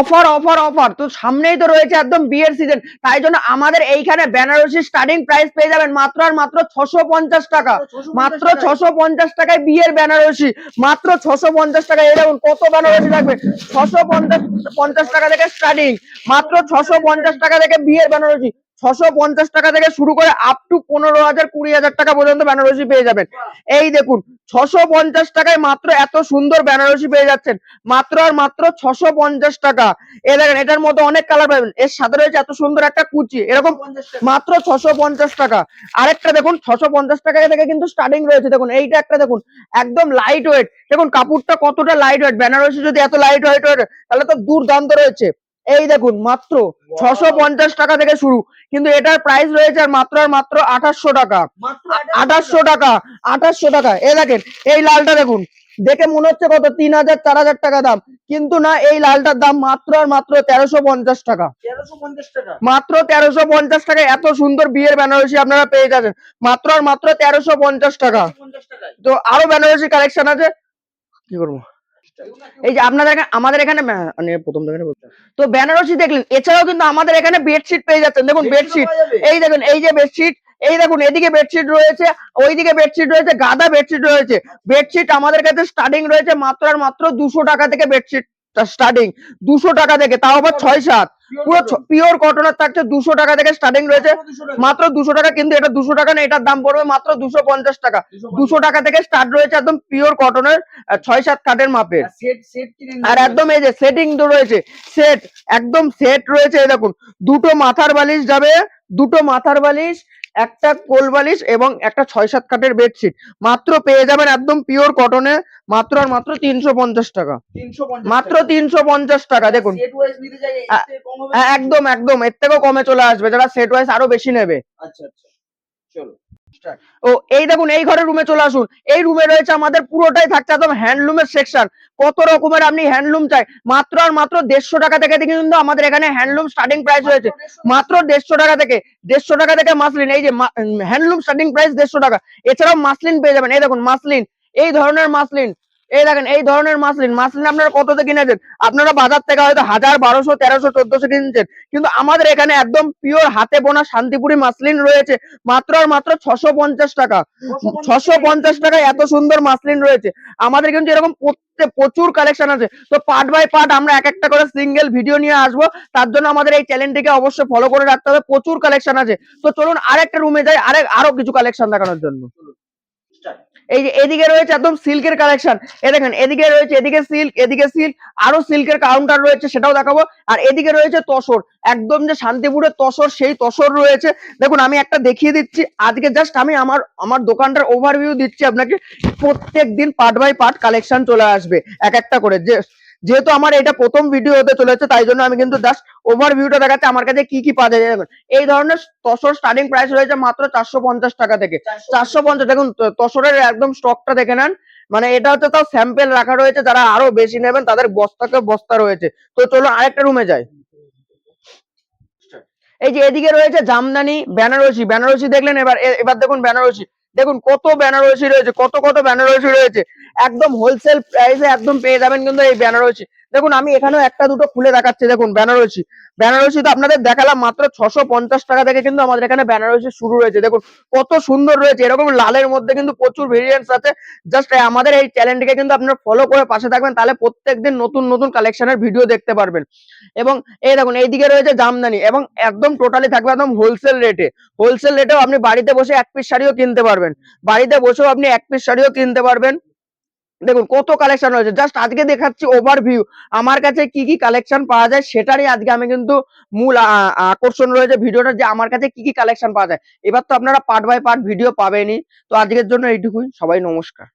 Offer offer offer. তো সামনেই তো রয়েছে একদম বিয়ের সিজন তাই জন্য আমাদের এইখানে বেনারসি স্টার্টিং প্রাইস পেয়ে যাবেন মাত্র আর মাত্র ছশো পঞ্চাশ টাকা। মাত্র ছশো পঞ্চাশ টাকায় বিয়ের বেনারসি মাত্র ছশো পঞ্চাশ টাকা দেখুন কত বেনারসি থাকবে? ছশো পঞ্চাশ পঞ্চাশ টাকা থেকে স্টার্টিং মাত্র ছশো পঞ্চাশ টাকা থেকে বিয়ের বেনারসি ছশো পঞ্চাশ টাকা থেকে শুরু করে আপ টু পনেরো হাজার কুড়ি হাজার টাকা পর্যন্ত বেনারসি পেয়ে যাবেন। এই দেখুন ছশো পঞ্চাশ টাকায় মাত্র এত সুন্দর বেনারসি পেয়ে যাচ্ছেন। মাত্র আর মাত্র ছশো পঞ্চাশ টাকা। এ দেখেন, এটার মধ্যে অনেক কালার পাবেন। এর সাথে রয়েছে এত সুন্দর একটা কুচি। এরকম মাত্র ছশো পঞ্চাশ টাকা। আরেকটা দেখুন, ছশো পঞ্চাশ টাকা থেকে কিন্তু স্টার্টিং রয়েছে। দেখুন, এইটা একটা দেখুন, একদম লাইট ওয়েট দেখুন, কাপড়টা কতটা লাইট ওয়েট বেনারসি যদি এত লাইট ওয়েট হয়, তাহলে তো দুর্দান্ত রয়েছে। এই দেখুন মাত্র ছশো পঞ্চাশ টাকা থেকে শুরু। কিন্তু এটার প্রাইস রয়েছে আর মাত্র আর মাত্র আঠাশশো টাকা। আঠাশশো টাকা আঠাশশো টাকা। এই দেখেন এই লালটা দেখুন দেখে মনে হচ্ছে কত? তিন হাজার চার হাজার টাকা দাম। কিন্তু না এই লালটার দাম মাত্র আর মাত্র তেরোশো পঞ্চাশ টাকা। তেরোশো পঞ্চাশ টাকা। মাত্র তেরোশো পঞ্চাশ টাকা এত সুন্দর বিয়ের বেনারসি আপনারা পেয়ে যাচ্ছেন মাত্র আর মাত্র তেরোশো পঞ্চাশ টাকা। তো আরও বেনারসি কালেকশন আছে। কি করব? এই যে আপনাদের এখানে আমাদের এখানে মানে প্রথম থেকে বলতে তো বেনারসি দেখলেন এছাড়াও কিন্তু আমাদের এখানে বেডশিট পেয়ে যাচ্ছেন। দেখুন বেডশিট এই দেখুন এই যে বেডশিট এই দেখুন এদিকে বেডশিট রয়েছে ওইদিকে বেডশিট রয়েছে গাদা বেডশিট রয়েছে। বেডশিট আমাদের কাছে স্টার্টিং রয়েছে মাত্র আর মাত্র দুশো টাকা থেকে বেডশিট স্টার্টিং দুশো টাকা থেকে তাও আবার ছয় সাত। পুরো পিওর কটনের থাকছে দুশো টাকা থেকে স্টার্টিং রয়েছে। মাত্র দুশো টাকা কিন্তু এটা দুশো টাকা না এটার দাম পড়বে মাত্র দুশো পঞ্চাশ টাকা। দুশো টাকা থেকে স্টার্ট রয়েছে একদম পিওর কটনের ছয় সাত কাঠের মাপের। আর একদম এই যে সেটিং তো রয়েছে সেট একদম সেট রয়েছে এই দেখুন দুটো মাথার বালিশ যাবে দুটো মাথার বালিশ একটা কোল বালিশ এবং একটা ছয় সাত কাঠের বেডশিট মাত্র পেয়ে যাবেন একদম পিওর কটনে মাত্র আর মাত্র তিনশো পঞ্চাশ টাকা। মাত্র তিনশো পঞ্চাশ টাকা দেখুন। হ্যাঁ, একদম একদম। এর থেকেও কমে চলে আসবে যারা সেট ওয়াইজ আরও বেশি নেবে। আচ্ছা আচ্ছা। চলো ও এই দেখুন এই ঘরের রুমে চলে আসুন। এই রুমে রয়েছে আমাদের পুরোটাই থাকছে একদম হ্যান্ডলুমের সেকশন কত রকমের আপনি হ্যান্ডলুম চাই। মাত্র আর মাত্র দেড়শো টাকা থেকে দেখি কিন্তু আমাদের এখানে হ্যান্ডলুম স্টার্টিং প্রাইস রয়েছে। মাত্র দেড়শো টাকা থেকে দেড়শো টাকা থেকে মাসলিন। এই যে হ্যান্ডলুম স্টার্টিং প্রাইস দেড়শো টাকা। এছাড়াও মাসলিন পেয়ে যাবেন। এই দেখুন মাসলিন। এই ধরনের মাসলিন। এই দেখেন, এই ধরনের মাসলিন মাসলিন আপনারা কততে কিনেছেন? আপনারা বাজার থেকে হয়তো হাজার, বারোশো, তেরোশো, চোদ্দশো কিনছেন। কিন্তু আমাদের এখানে একদম পিওর হাতে বোনা শান্তিপুরি মাসলিন রয়েছে, মাত্র আর মাত্র ছশো পঞ্চাশ টাকা। ছশো পঞ্চাশ টাকায় এত সুন্দর মাসলিন রয়েছে। আমাদের কিন্তু এরকম প্রচুর কালেকশন আছে। তো পার্ট বাই পার্ট আমরা এক একটা করে সিঙ্গেল ভিডিও নিয়ে আসব। তার জন্য আমাদের এই চ্যানেলটিকে অবশ্যই ফলো করে রাখতে হবে। প্রচুর কালেকশন আছে। তো চলুন আরেকটা রুমে যাই আরেক আরও কিছু কালেকশন দেখানোর জন্য। এই যে এদিকে রয়েছে একদম সিল্কের কালেকশন এ দেখেন, এদিকে রয়েছে, এদিকে সিল্ক এদিকে সিল্ক আরও সিল্কের কাউন্টার রয়েছে, সেটাও দেখাবো। আর এদিকে রয়েছে তসর। একদম যে শান্তিপুরের তসর, সেই তসর রয়েছে। দেখুন, আমি একটা দেখিয়ে দিচ্ছি। আজকে জাস্ট আমি আমার আমার দোকানটার ওভারভিউ দিচ্ছি আপনাকে। প্রত্যেক দিন পার্ট বাই পার্ট কালেকশন চলে আসবে, এক একটা করে। যে যেহেতু আমার এটা প্রথম ভিডিও হতে চলেছে, তাই জন্য আমি কিন্তু জাস্ট ওভার ওভারভিউটা দেখাচ্ছি, আমার কাছে কি কি পাওয়া যায় এই ধরনের তসর স্টার্টিং প্রাইস রয়েছে মাত্র চারশো পঞ্চাশ টাকা থেকে। চারশো পঞ্চাশ, দেখুন তসরের একদম স্টকটা দেখে নেন। মানে এটা হচ্ছে তাও স্যাম্পেল রাখা রয়েছে, যারা আরও বেশি নেবেন, তাদের বস্তাকে বস্তা রয়েছে। তো চলো আরেকটা রুমে যাই। এই যে এদিকে রয়েছে জামদানি, বেনারসি বেনারসি দেখলেন এবার এবার দেখুন বেনারসি। দেখুন, কত বেনারসি রয়েছে, কত কত বেনারসি রয়েছে। একদম হোলসেল প্রাইসে একদম পেয়ে যাবেন কিন্তু এই বেনারসি। দেখুন, আমি এখানেও একটা দুটো খুলে দেখাচ্ছি, দেখুন, বেনারসি। বেনারসি তো আপনাদের দেখালাম মাত্র ছশো পঞ্চাশ টাকা থেকে কিন্তু আমাদের এখানে বেনারসি শুরু রয়েছে দেখুন, কত সুন্দর রয়েছে, এরকম লালের মধ্যে কিন্তু প্রচুর ভেরিয়েন্টস আছে। জাস্ট আমাদের এই চ্যানেলটিকে কিন্তু আপনারা ফলো করে পাশে থাকবেন, তাহলে প্রত্যেকদিন নতুন নতুন কালেকশনের ভিডিও দেখতে পারবেন। এবং এই দেখুন, এইদিকে রয়েছে জামদানি, এবং একদম টোটালি থাকবে একদম হোলসেল রেটে হোলসেল রেটেও আপনি বাড়িতে বসে এক পিস শাড়িও কিনতে পারবেন। বাড়িতে বসেও আপনি এক পিস শাড়িও কিনতে পারবেন। দেখুন কত কালেকশন রয়েছে। জাস্ট আজকে দেখাচ্ছি ওভারভিউ আমার কাছে কি কি কালেকশন পাওয়া যায় সেটারই আজকে আমি কিন্তু মূল আকর্ষণ রয়েছে ভিডিওটা যে আমার কাছে কি কি কালেকশন পাওয়া যায়। এবার তো আপনারা পার্ট বাই পার্ট ভিডিও পাবেনই। তো আজকের জন্য এইটুকুই। সবাই নমস্কার।